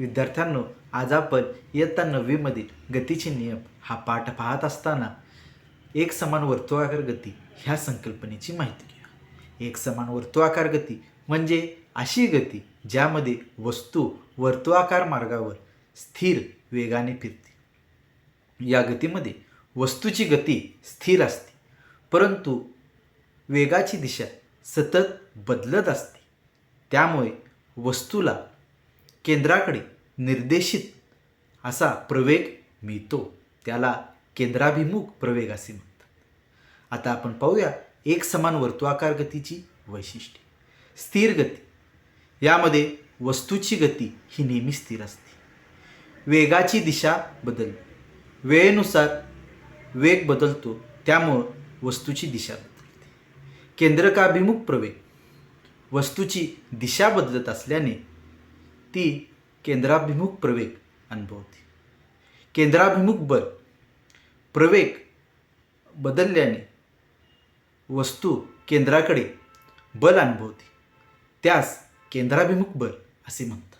विद्यार्थ्यांनो आज आपण इयत्ता नववीमधील गतीचे नियम हा पाठ पाहत असताना एक समान वर्तुळाकार गती ह्या संकल्पनेची माहिती घ्या. एक समान वर्तुळाकार गती म्हणजे अशी गती ज्यामध्ये वस्तू वर्तुळाकार मार्गावर स्थिर वेगाने फिरते. या गतीमध्ये वस्तूची गती स्थिर असते परंतु वेगाची दिशा सतत बदलत असते. त्यामुळे वस्तूला केंद्राकडे निर्देशित असा प्रवेग मिळतो. त्याला केंद्राभिमुख प्रवेग असे म्हणतात. आता आपण पाहूया एक समान वर्तुळाकार गतीची वैशिष्ट्ये. स्थिर गती. यामध्ये वस्तूची गती ही नेहमी स्थिर असते. वेगाची दिशा बदलते. वेळेनुसार वेग बदलतो त्यामुळं वस्तूची दिशा बदलते. केंद्रकाभिमुख प्रवेग. वस्तूची दिशा बदलत असल्याने ती केंद्राभिमुख प्रवेग अनुभवते. केंद्राभिमुख बल प्रवेग बदलल्याने वस्तू केंद्राकडे बल अनुभवते. त्यास केंद्राभिमुख बल असे म्हणतात.